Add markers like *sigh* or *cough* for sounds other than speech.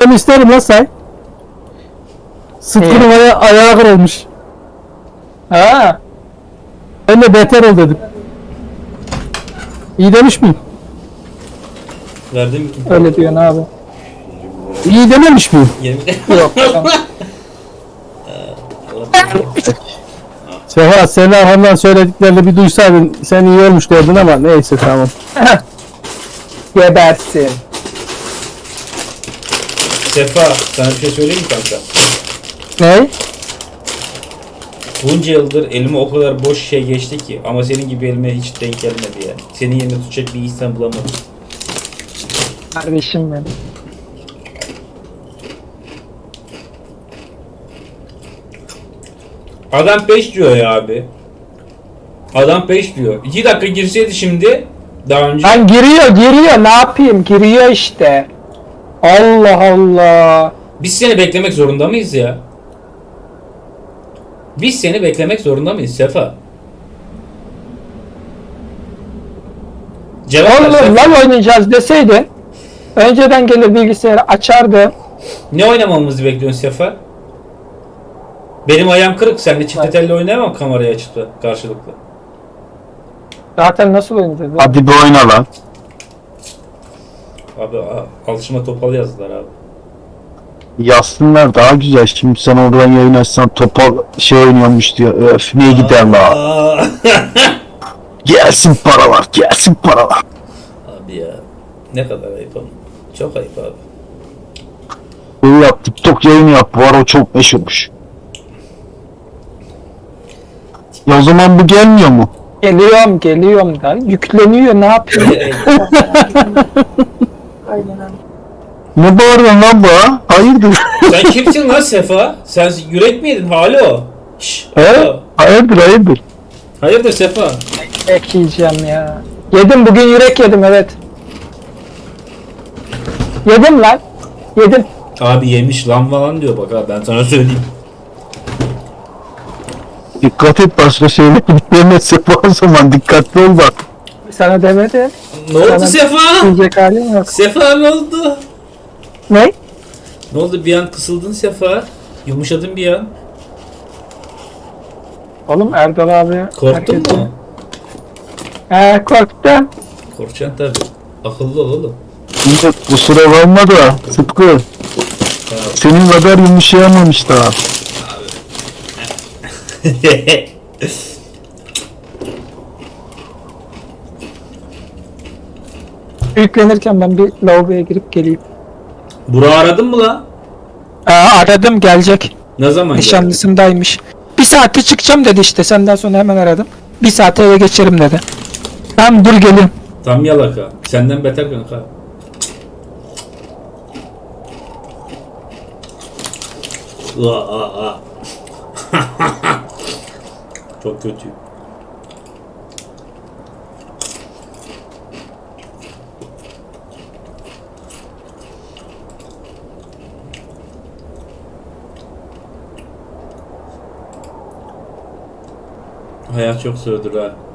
Ben isterim lan say. Sıtkı'nın aya ayağı kırılmış. Ha. Ben de beter ol dedim. İyi demiş miyim? Verdim mi? Öyle diyorsun abi. İyi dememiş miyim? Yemin Yok. *laughs* tamam. Sefa senin arkamdan söylediklerini bir duysaydın sen iyi olmuş derdin ama neyse tamam. Gebersin. Sefa sana bir şey söyleyeyim mi kanka? Ne? Bunca yıldır elime o kadar boş şey geçti ki ama senin gibi elime hiç denk gelmedi yani. Senin yerine tutacak bir insan bulamadım. Kardeşim benim. Adam 5 diyor ya abi. Adam 5 diyor. 2 dakika girseydi şimdi daha önce Lan giriyor giriyor ne yapayım giriyor işte. Allah Allah. biz seni beklemek zorunda mıyız ya? Biz seni beklemek zorunda mıyız Sefa? Cevap ver Oğlum Sefa. lan oynayacağız deseydin. Önceden gelir bilgisayarı açardı. Ne oynamamızı bekliyorsun Sefa? Benim ayağım kırık. Sen de çift telli oynayamam kamerayı açıp da karşılıklı. Zaten nasıl oynayacağız? Hadi bir oyna lan. Abi a- alışma topal yazdılar abi. Yazsınlar daha güzel. Şimdi sen oradan yayın açsan topal şey oynuyormuş diyor. Öf ne gider la. *laughs* Gelsin paralar gelsin paralar. abi ya. Ne kadar ayıp ama. Çok ayıp abi. Böyle yap TikTok yayını yap. Bu ara o çok meşhurmuş. Ya o zaman bu gelmiyor mu? Geliyorum geliyorum da yükleniyor ne yapayım? *laughs* *laughs* Ne bağırıyorsun lan bu ha? Hayırdır? *laughs* Sen kimsin lan Sefa? Sen yürek miydin? Halo. Şşş. He? Hayırdır hayırdır? Hayırdır Sefa? Ek yiyeceğim ya. Yedim bugün yürek yedim evet. Yedim lan. Yedim. Abi yemiş lan falan diyor bak abi ben sana söyleyeyim. Dikkat et başka şeyler bitmemezse o zaman dikkatli ol bak. Sana demedim. Ne oldu Sana- Sefa? Yiyecek halim yok. Sefa ne oldu? Ne? Ne oldu bir an kısıldın Sefa? Yumuşadın bir an. Oğlum Erdal abi. Korktun herkes- mu? He korktum. Korkacaksın tabi. Akıllı ol oğlum. Şimdi kusura bakma da Sıtkı. Senin kadar yumuşayamamış daha. Yüklenirken ben bir lavaboya girip geleyim. Burak'ı aradın mı lan? Aa, aradım gelecek. Ne zaman? Nişanlısındaymış. Bir saate çıkacağım dedi işte. Senden sonra hemen aradım. Bir saate eve geçerim dedi. Tamam dur gelin. Tam yalaka. Senden beter kanka. Aa, aa, aa. Çok kötü. Hayat çok zordur ha.